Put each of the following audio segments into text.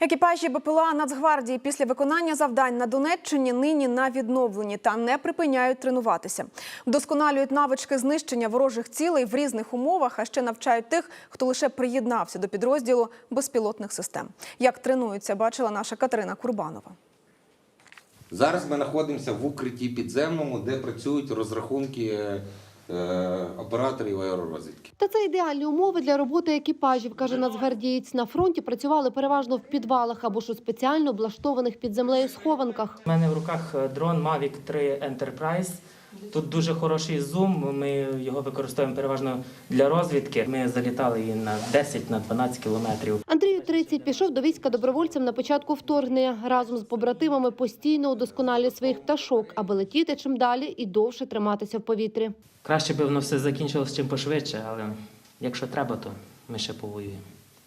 Екіпажі БПЛА Нацгвардії після виконання завдань на Донеччині нині на відновленні та не припиняють тренуватися. Вдосконалюють навички знищення ворожих цілей в різних умовах, а ще навчають тих, хто лише приєднався до підрозділу безпілотних систем. Як тренуються, бачила наша Катерина Курбанова. Зараз ми знаходимося в укритті підземному, де працюють розрахунки е, операторів аеророзвідки. Та це ідеальні умови для роботи екіпажів, каже нацгвардієць. На фронті працювали переважно в підвалах або ж у спеціально облаштованих під землею схованках. У мене в руках е, дрон Mavic 3 Enterprise. Тут дуже хороший зум. Ми його використовуємо переважно для розвідки. Ми залітали і на 10 на 12 кілометрів. Андрію 30 пішов до війська добровольцем на початку вторгнення. Разом з побратимами постійно удосконалює своїх пташок, аби летіти чим далі і довше триматися в повітрі. Краще б воно все закінчилось чим пошвидше, але якщо треба, то ми ще повоюємо.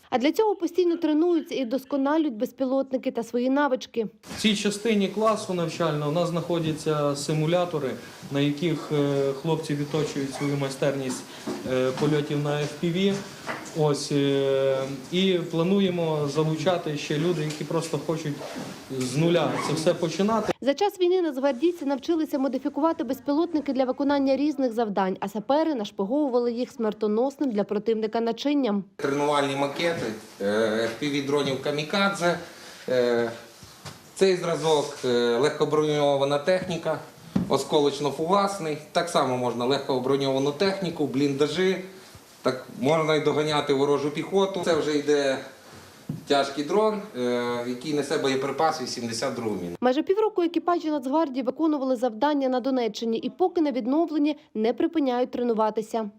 А для цього постійно тренуються і досконалюють безпілотники та свої навички. В цій частині класу навчального у нас знаходяться симулятори, на яких е, хлопці відточують свою майстерність е, польотів на FPV. Ось е, і плануємо залучати ще люди, які просто хочуть з нуля це все починати. За час війни нацгвардійці навчилися модифікувати безпілотники для виконання різних завдань, а сапери нашпиговували їх смертоносним для противника начинням. Тренувальні макети е, FPV-дронів Камікадзе. Е, Цей зразок легкоброньована техніка, осколочно-фугасний. Так само можна легкоброньовану техніку, бліндажі. Так можна й доганяти ворожу піхоту. Це вже йде тяжкий дрон, е, який несе боєприпас 82 міну. Майже півроку екіпажі Нацгвардії виконували завдання на Донеччині і поки на відновленні не припиняють тренуватися.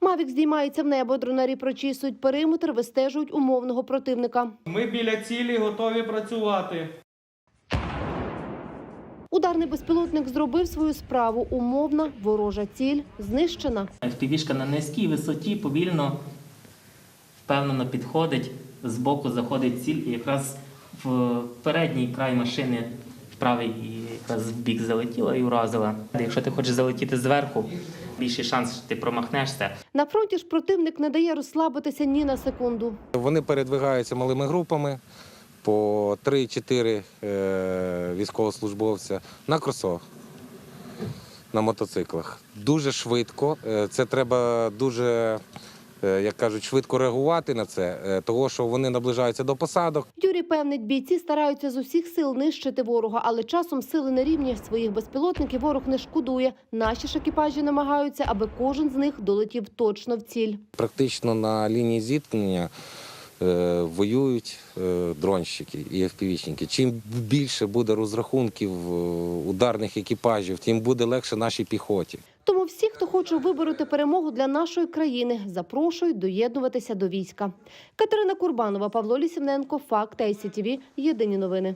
Мавік здіймається в небо, дронарі прочісують периметр, вистежують умовного противника. Ми біля цілі готові працювати. Ударний безпілотник зробив свою справу. Умовна ворожа ціль знищена. FPV-шка на низькій висоті повільно, впевнено підходить, збоку заходить ціль і якраз в передній край машини в правий і якраз в бік залетіла і уразила. Якщо ти хочеш залетіти зверху, більший шанс, що ти промахнешся. На фронті ж противник не дає розслабитися ні на секунду. Вони передвигаються малими групами по 3-4 е, військовослужбовця на кросовах, на мотоциклах. Дуже швидко. Е, Це треба дуже, е, як кажуть, швидко реагувати на це, того що вони наближаються до посадок. Юрій певнить, бійці стараються з усіх сил нищити ворога, але часом сили на рівні своїх безпілотників ворог не шкодує. Наші ж екіпажі намагаються, аби кожен з них долетів точно в ціль. Практично на лінії зіткнення воюють е, дронщики і FPV-чники. Чим більше буде розрахунків е, ударних екіпажів, тим буде легше нашій піхоті. Тому всі, хто хоче вибороти перемогу для нашої країни, запрошують доєднуватися до війська. Катерина Курбанова, Павло Лісівненко, Факт ICTV. Єдині новини.